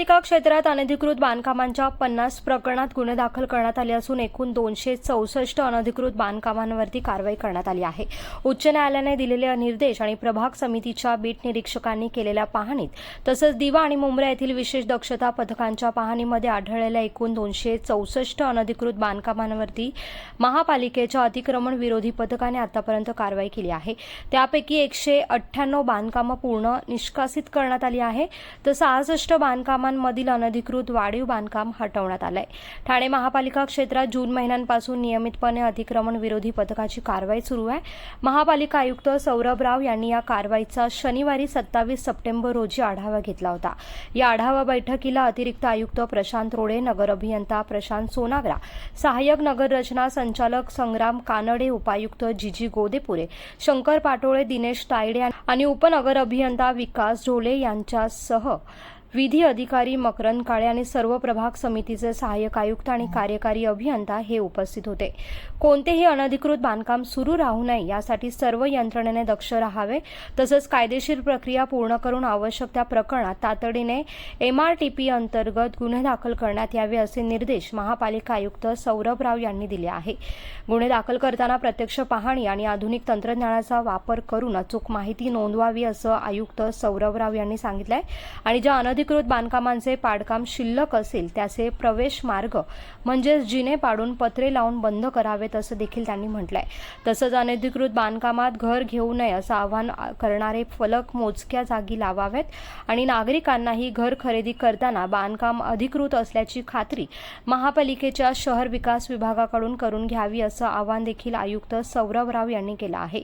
महापालिका क्षेत्रात अनधिकृत बांधकामांच्या पन्नास प्रकरणात गुन्हे दाखल करण्यात आले असून एकूण दोनशे चौसष्ट अनधिकृत बांधकामांवरती कारवाई करण्यात आली आहे. उच्च न्यायालयाने दिलेले निर्देश आणि प्रभाग समितीच्या बीट निरीक्षकांनी केलेल्या पाहणीत तसंच दिवा आणि मुंब्रा येथील विशेष दक्षता पथकांच्या पाहणीमध्ये आढळलेल्या एकूण दोनशे चौसष्ट अनधिकृत बांधकामांवरती महापालिकेच्या अतिक्रमण विरोधी पथकाने आतापर्यंत कारवाई केली आहे. त्यापैकी एकशे अठ्ठ्याण्णव बांधकामं पूर्ण निष्कासित करण्यात आली आहे. तर सहासष्ट बांधकामांमधील अनधिकृत वाढीव बांधकाम हटवण्यात आलंय. ठाणे महापालिका क्षेत्रात जून महिन्यांपासून नियमितपणे अतिक्रमण विरोधी पथकाची कारवाई सुरू आहे. महापालिका आयुक्त सौरभ राव यांनी या कारवाईचा शनिवारी सत्तावीस सप्टेंबर रोजी आढावा घेतला होता. या आढावा बैठकीला अतिरिक्त आयुक्त प्रशांत रोडे नगर अभियंता प्रशांत सोनाग्रा सहाय्यक नगर रचना संचालक संग्राम कानडे उपायुक्त जीजी गोदेपुरे शंकर पाटोळे दिनेश तायडे आणि उपनगर अभियंता विकास ढोले यांच्यासह विधी अधिकारी मकरंद काळे आणि सर्व प्रभाग समितीचे सहाय्यक आयुक्त आणि कार्यकारी अभियंता हे उपस्थित होते. कोणतेही अनधिकृत बांधकाम सुरू राहू नये यासाठी सर्व यंत्रणेने दक्ष राहावे तसंच कायदेशीर प्रक्रिया पूर्ण करून आवश्यक त्या प्रकरणात तातडीने एमआरटीपी अंतर्गत गुन्हे दाखल करण्यात यावे असे निर्देश महापालिका आयुक्त सौरभ राव यांनी दिले आहे. गुन्हे दाखल करताना प्रत्यक्ष पाहणी आणि आधुनिक तंत्रज्ञानाचा वापर करून अचूक माहिती नोंदवावी असं आयुक्त सौरभ राव यांनी आहे आणि ज्या अनधिकृत बांधकामांचे पाडकाम शिल्लक असेल त्याचे प्रवेश मार्ग म्हणजेच जिने पाडून पत्रे लावून बंद करावेत असं देखील त्यांनी म्हटलंय. तसंच अनधिकृत बांधकामात घर घेऊ नये असं आवाहन करणारे फलक मोजक्या जागी लावावेत आणि नागरिकांनाही घर खरेदी करताना बांधकाम अधिकृत असल्याची खात्री महापालिकेच्या शहर विकास विभागाकडून करून घ्यावी असं आवाहन देखील आयुक्त सौरभ राव यांनी केलं आहे.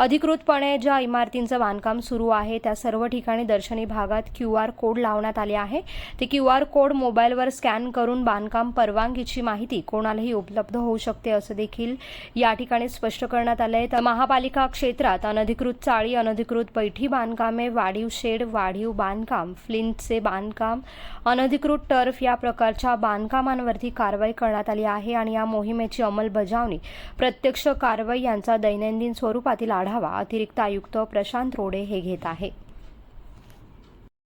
अधिकृतपणे ज्या इमारतींचं बांधकाम सुरू आहे त्या सर्व ठिकाणी दर्शनी भागात क्यू आर कोड लावण्यात आले आहे. ते क्यू आर कोड मोबाईलवर स्कॅन करून बांधकाम परवानगीची माहिती कोणालाही उपलब्ध होऊ शकते असं देखील या ठिकाणी स्पष्ट करण्यात आलं आहे तर महापालिका क्षेत्रात अनधिकृत चाळी अनधिकृत पैठी बांधकामे वाढीव शेड वाढीव बांधकाम फ्लिंटचे बांधकाम अनधिकृत टर्फ या प्रकारच्या बांधकामांवरती कारवाई करण्यात आली आहे आणि या मोहिमेची अंमलबजावणी प्रत्यक्ष कारवाई यांचा दैनंदिन स्वरूपातील आढावा. अतिरिक्त आयुक्त प्रशांत रोडे हे घेत आहे